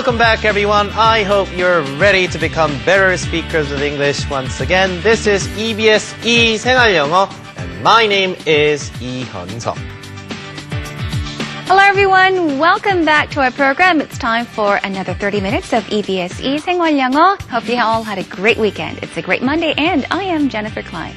welcome back, everyone. I hope you're ready to become better speakers of English once again. This is EBS E 생활영어, and my name is 이현석. Hello, everyone. Welcome back to our program. It's time for another 30 minutes of E EBSE 생활영어. Hope you all had a great weekend. It's a great Monday, and I am Jennifer Klein.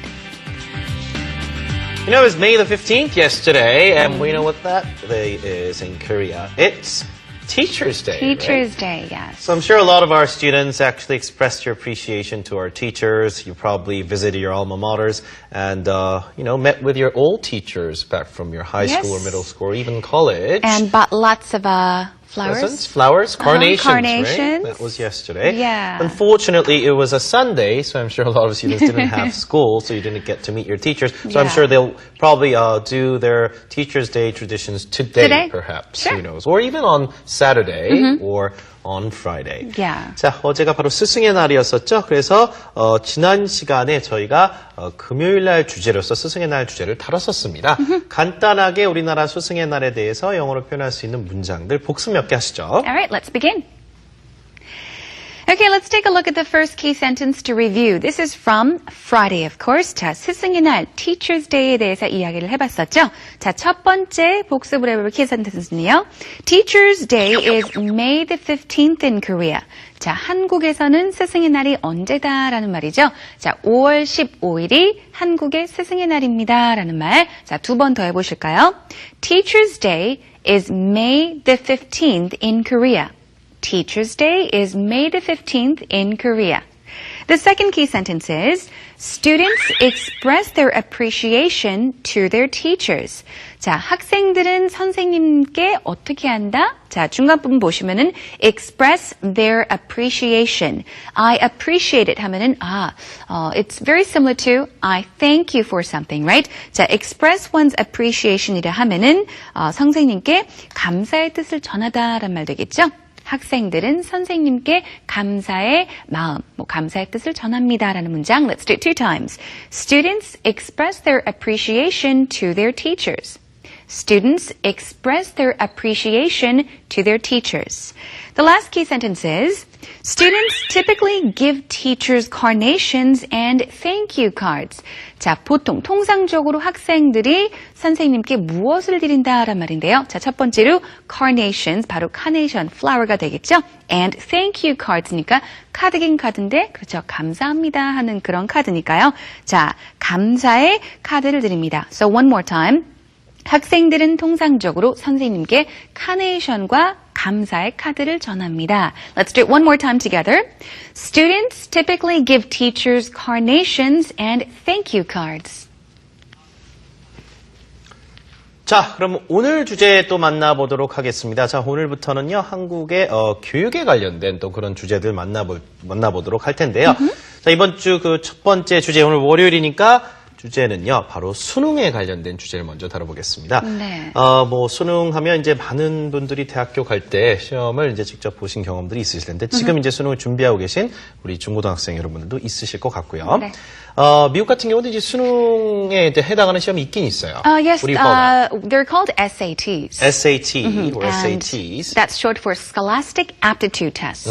You know, it was May the 15th yesterday, and we know what that day is in Korea. It's Teacher's Day. right? Teacher's Day, yes. So I'm sure a lot of our students actually expressed your appreciation to our teachers. You probably visited your alma maters and, uh, you know, met with your old teachers back from your high school or middle school or even college. And bought lots of uh, flowers. Presents, flowers, carnations, right? carnations. That was yesterday. Yeah. Unfortunately, it was a Sunday, so I'm sure a lot of students didn't have school, so you didn't get to meet your teachers. So I'm sure they'll probably uh, do their Teachers' Day traditions today, Today? perhaps. Sure. Who knows? Or even on Saturday or on Friday. Yeah. 자, 어제가 바로 스승의 날이었었죠. 그래서 어, 지난 시간에 저희가 어, 금요일 날 주제로서 스승의 날 주제를 다뤘었습니다. 간단하게 우리나라 스승의 날에 대해서 영어로 표현할 수 있는 문장들 복습 몇 개 하시죠. All right, let's begin. Okay, let's take a look at the first key sentence to review. This is from Friday, of course. 자, 스승의 날, Teacher's Day에 대해서 이야기를 해봤었죠. 자, 첫 번째 복습을 해볼 키 센텐스는요. Teacher's Day is May the 15th in Korea. 자, 한국에서는 스승의 날이 언제다라는 말이죠. 자, 5월 15일이 한국의 스승의 날입니다. 라는 말. 자, 두 번 더 해보실까요? Teacher's Day is May the 15th in Korea. Teacher's Day is May the 15th in Korea. The second key sentence is Students express their appreciation to their teachers. 자, 학생들은 선생님께 어떻게 한다? 자, 중간 부분 보시면은 express their appreciation. I appreciate it 하면은 아, 어, it's very similar to I thank you for something, right? 자, express one's appreciation이라 하면은 어, 선생님께 감사의 뜻을 전하다란 말 되겠죠? 학생들은 선생님께 감사의 마음, 뭐 감사의 뜻을 전합니다라는 문장. Let's do it two times. Students express their appreciation to their teachers. Students express their appreciation to their teachers. The last key sentence is Students typically give teachers carnations and thank you cards. 자, 보통 통상적으로 학생들이 선생님께 무엇을 드린다란 말인데요. 자, 첫 번째로 carnations 바로 카네이션 flower가 되겠죠. and thank you cards니까 카드긴 카드인데 그렇죠. 감사합니다 하는 그런 카드니까요. 자, 감사의 카드를 드립니다. So one more time. 학생들은 통상적으로 선생님께 카네이션과 감사의 카드를 전합니다. Let's do it one more time together. Students typically give teachers carnations and thank you cards. 자, 그럼 오늘 주제 또 만나보도록 하겠습니다. 자, 오늘부터는요, 한국의 어, 교육에 관련된 또 그런 주제들 만나보, 만나보도록 할 텐데요. 자, 이번 주 그 첫 번째 주제, 오늘 월요일이니까 주제는요, 바로 수능에 관련된 주제를 먼저 다뤄보겠습니다. 네. 어, 뭐, 수능하면 이제 많은 분들이 대학교 갈 때 시험을 이제 직접 보신 경험들이 있으실 텐데, 지금 이제 수능을 준비하고 계신 우리 중고등학생 여러분들도 있으실 것 같고요. 네. 어, 미국 같은 경우도 이제 수능에 이제 해당하는 시험이 있긴 있어요. Uh, yes, uh, they're called SATs. SAT or And SATs. That's short for Scholastic Aptitude Test.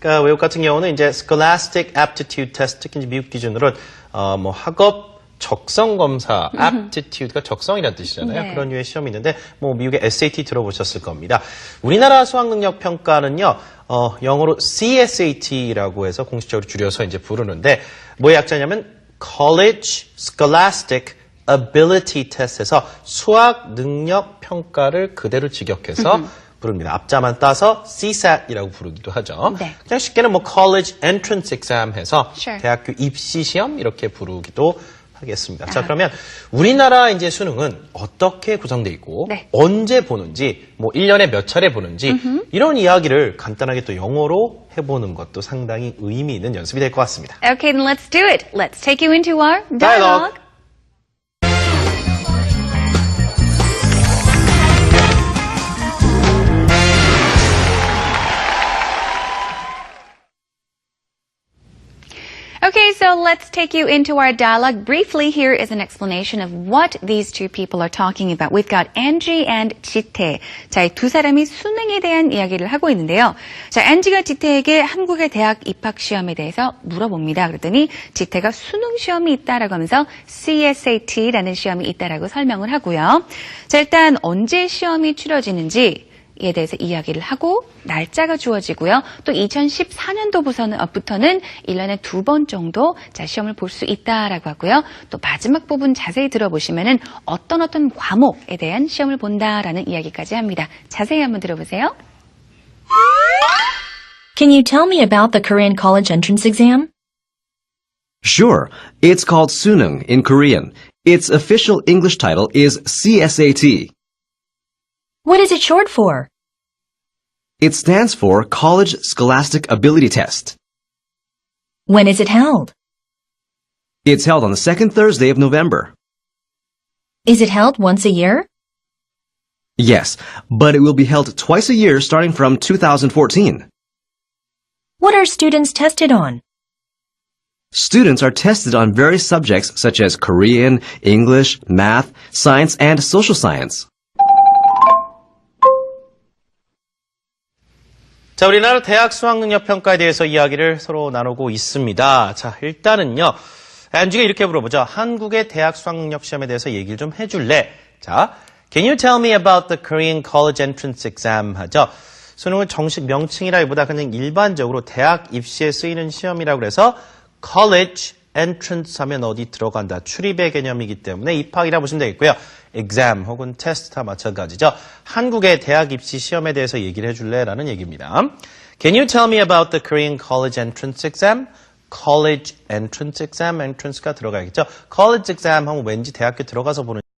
그러니까 외국 같은 경우는 이제 Scholastic Aptitude Test, 특히 이제 미국 기준으로 어, 뭐 학업 적성 검사, aptitude가 적성이라는 뜻이잖아요. 네. 그런 류의 시험이 있는데 뭐 미국의 SAT 들어보셨을 겁니다. 우리나라 수학 능력 평가는요. 어, 영어로 CSAT라고 해서 공식적으로 줄여서 이제 부르는데 뭐의 약자냐면 College Scholastic Ability Test에서 수학 능력 평가를 그대로 직역해서 부릅니다. 앞자만 따서 CSAT이라고 부르기도 하죠. 네. 그냥 쉽게는 뭐 College Entrance Exam 해서 Sure. 대학교 입시 시험 이렇게 부르기도 하겠습니다. 자, 그러면 우리나라 이제 수능은 어떻게 구성돼 있고 네. 언제 보는지 뭐 1년에 몇 차례 보는지 이런 이야기를 간단하게 또 영어로 해보는 것도 상당히 의미 있는 연습이 될 것 같습니다. Okay, then let's do it. Let's take you into our Dialogue. Okay, so let's take you into our dialogue. Briefly, here is an explanation of what these two people are talking about. We've got Angie and 지태. 자, 이 두 사람이 수능에 대한 이야기를 하고 있는데요. 자, 안지가 지태에게 한국의 대학 입학 시험에 대해서 물어봅니다. 그랬더니 지태가 수능 시험이 있다라고 하면서 CSAT라는 시험이 있다라고 설명을 하고요. 자, 일단 언제 시험이 치러지는지 이 에 대해서 이야기를 하고 날짜가 주어지고요. 또 2014년도부터는 1년에 두 번 정도 자, 시험을 볼 수 있다라고 하고요. 또 마지막 부분 자세히 들어보시면은 어떤 어떤 과목에 대한 시험을 본다라는 이야기까지 합니다. 자세히 한번 들어보세요. Can you tell me about the Korean college entrance exam? Sure. It's called Sunung in Korean. Its official English title is CSAT. What is it short for? It stands for College Scholastic Ability Test. When is it held? It's held on the second Thursday of November. Is it held once a year? Yes, but it will be held twice a year starting from 2014. What are students tested on? Students are tested on various subjects such as Korean, English, math, science, and social science. 자, 우리나라 대학 수학능력 평가에 대해서 이야기를 서로 나누고 있습니다. 자, 일단은요. 안지가 이렇게 물어보죠. 한국의 대학 수학능력 시험에 대해서 얘기를 좀 해줄래? 자, Can you tell me about the Korean College Entrance Exam? 하죠. 수능은 정식 명칭이라기보다 그냥 일반적으로 대학 입시에 쓰이는 시험이라고 그래서 College Entrance 하면 어디 들어간다. 출입의 개념이기 때문에 입학이라 보시면 되겠고요. Exam 혹은 테스트 다 마찬가지죠. 한국의 대학 입시 시험에 대해서 얘기를 해줄래? 라는 얘기입니다. Can you tell me about the Korean College Entrance Exam? College Entrance Exam, Entrance가 들어가야겠죠. College Exam 하면 왠지 대학교 들어가서 보는